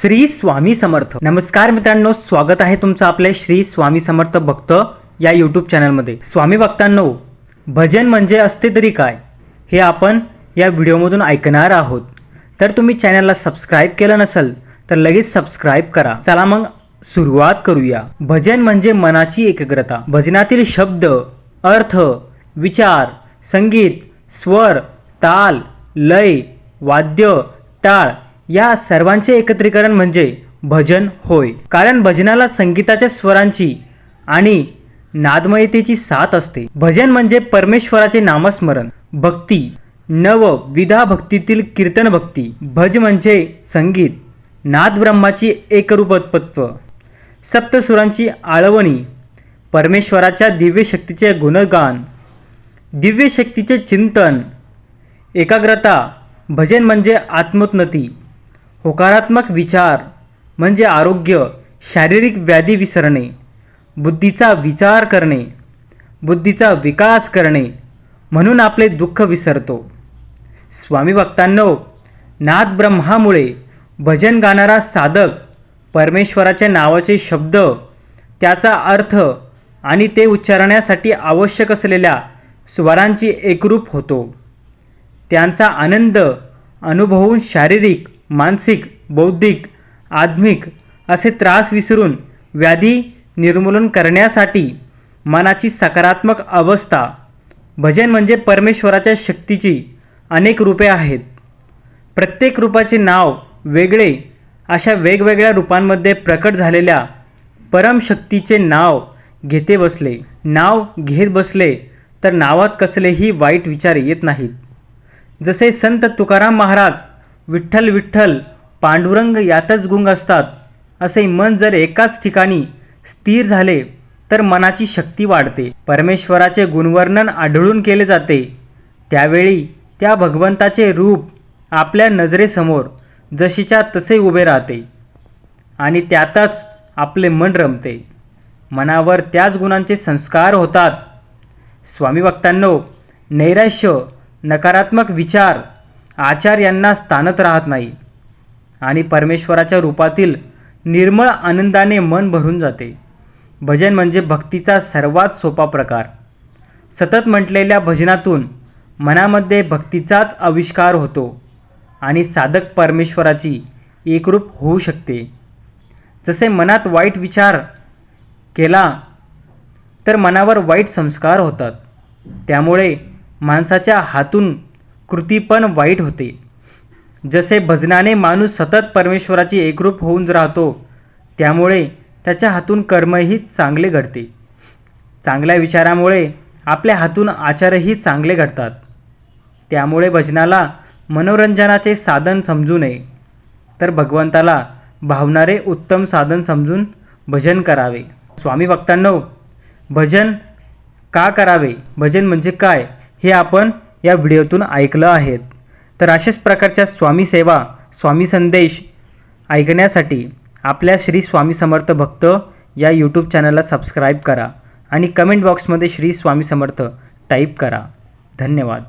श्री स्वामी समर्थ. नमस्कार मित्रांनो स्वागत आहे तुमचं आपल्या श्री स्वामी समर्थ भक्त या यूट्यूब चॅनलमध्ये स्वामी भक्तांनो भजन म्हणजे असते तरी काय? हे आपण या व्हिडिओमधून ऐकणार आहोत. तर तुम्ही चॅनलला सबस्क्राईब केलं नसेल तर लगेच सबस्क्राईब करा. चला मग सुरुवात करूया. भजन म्हणजे मनाची एकाग्रता. भजनातील शब्द अर्थ विचार संगीत स्वर ताल लय वाद्य टाळ या सर्वांचे एकत्रीकरण म्हणजे भजन होय. कारण भजनाला संगीताच्या स्वरांची आणि नादमयतेची साथ असते. भजन म्हणजे परमेश्वराचे नामस्मरण भक्ती नव विधा भक्तीतील कीर्तन भक्ती. भज म्हणजे संगीत नाद ब्रह्माची एकरूपत्व सप्तसुरांची आळवणी परमेश्वराच्या दिव्य शक्तीचे गुणगान दिव्य शक्तीचे चिंतन एकाग्रता. भजन म्हणजे आत्मोन्नती. होकारात्मक विचार म्हणजे आरोग्य शारीरिक व्याधी विसरणे बुद्धीचा विचार करणे बुद्धीचा विकास करणे म्हणून आपले दुःख विसरतो. स्वामी भक्तांनो नाद ब्रह्मामुळे भजन गाणारा साधक परमेश्वराच्या नावाचे शब्द त्याचा अर्थ आणि ते उच्चारण्यासाठी आवश्यक असलेल्या स्वरांची एकरूप होतो. त्यांचा आनंद अनुभवून शारीरिक मानसिक बौद्धिक आध्मिक असे त्रास विसरून व्याधी निर्मूलन करण्यासाठी मनाची सकारात्मक अवस्था भजन म्हणजे परमेश्वराच्या शक्तीची अनेक रूपे आहेत. प्रत्येक रूपाचे नाव वेगळे अशा वेगवेगळ्या रूपांमध्ये प्रकट झालेल्या परमशक्तीचे नाव घेते बसले. नाव घेत बसले तर नावात कसलेही वाईट विचार येत नाहीत. जसे संत तुकाराम महाराज विठ्ठल विठ्ठल पांडुरंग यातच गुंग असतात. असे मन जर एकाच ठिकाणी स्थिर झाले तर मनाची शक्ती वाढते. परमेश्वराचे गुणवर्णन आढळून केले जाते. त्यावेळी त्या भगवंताचे रूप आपल्या नजरेसमोर जशीच्या तसे उभे राहते आणि त्यातच आपले मन रमते. मनावर त्याच गुणांचे संस्कार होतात. स्वामी भक्तांनो नैराश्य नकारात्मक विचार आचार यांना स्थानत राहत नाही. आणि परमेश्वराच्या रूपातील निर्मळ आनंदाने मन भरून जाते. भजन म्हणजे भक्तीचा सर्वात सोपा प्रकार. सतत म्हटलेल्या भजनातून मनामध्ये भक्तीचाच आविष्कार होतो आणि साधक परमेश्वराची एकरूप होऊ शकते. जसे मनात वाईट विचार केला तर मनावर वाईट संस्कार होतात. त्यामुळे माणसाच्या हातून कृती पण वाईट होते. जसे भजनाने माणूस सतत परमेश्वराची एकरूप होऊन राहतो त्यामुळे त्याच्या हातून कर्मही चांगले घडते. चांगल्या विचारामुळे आपल्या हातून आचारही चांगले घडतात. त्यामुळे भजनाला मनोरंजनाचे साधन समजू नये. तर भगवंताला भावणारे उत्तम साधन समजून भजन करावे. स्वामी भक्तांनो भजन का करावे? भजन म्हणजे काय? हे आपण या व्हिडिओतून ऐकलं आहेत. तर अशाच प्रकारच्या स्वामी सेवा स्वामी संदेश ऐकण्यासाठी आपल्या श्री स्वामी समर्थ भक्त या यूट्यूब चॅनलला सबस्क्राईब करा आणि कमेंट बॉक्समध्ये श्री स्वामी समर्थ टाईप करा. धन्यवाद.